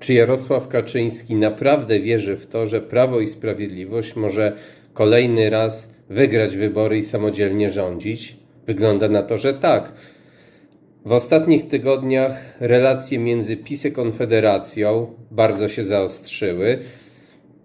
Czy Jarosław Kaczyński naprawdę wierzy w to, że Prawo i Sprawiedliwość może kolejny raz wygrać wybory i samodzielnie rządzić? Wygląda na to, że tak. W ostatnich tygodniach relacje między PiS i Konfederacją bardzo się zaostrzyły.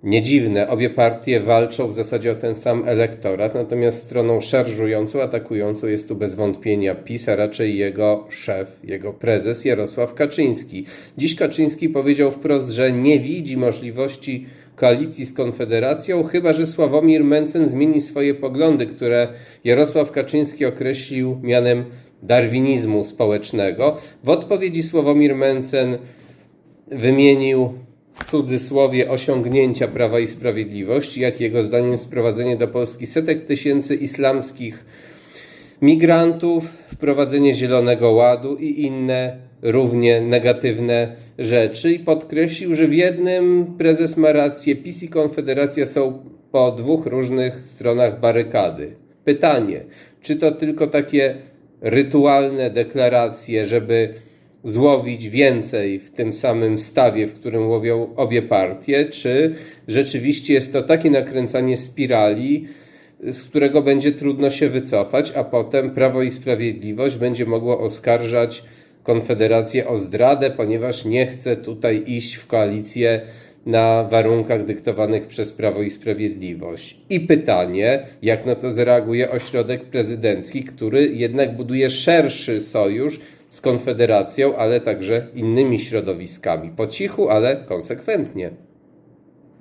Nie dziwne, obie partie walczą w zasadzie o ten sam elektorat, natomiast stroną szarżującą, atakującą jest tu bez wątpienia PiS, a raczej jego szef, jego prezes Jarosław Kaczyński. Dziś Kaczyński powiedział wprost, że nie widzi możliwości koalicji z Konfederacją, chyba że Sławomir Mencen zmieni swoje poglądy, które Jarosław Kaczyński określił mianem darwinizmu społecznego. W odpowiedzi Sławomir Mencen wymienił w cudzysłowie osiągnięcia Prawa i Sprawiedliwości, jak jego zdaniem sprowadzenie do Polski setek tysięcy islamskich migrantów, wprowadzenie Zielonego Ładu i inne równie negatywne rzeczy. I podkreślił, że w jednym prezes ma rację, PiS i Konfederacja są po dwóch różnych stronach barykady. Pytanie, czy to tylko takie rytualne deklaracje, żeby złowić więcej w tym samym stawie, w którym łowią obie partie, czy rzeczywiście jest to takie nakręcanie spirali, z którego będzie trudno się wycofać, a potem Prawo i Sprawiedliwość będzie mogło oskarżać Konfederację o zdradę, ponieważ nie chce tutaj iść w koalicję na warunkach dyktowanych przez Prawo i Sprawiedliwość. I pytanie, jak na to zareaguje ośrodek prezydencki, który jednak buduje szerszy sojusz z Konfederacją, ale także innymi środowiskami. Po cichu, ale konsekwentnie.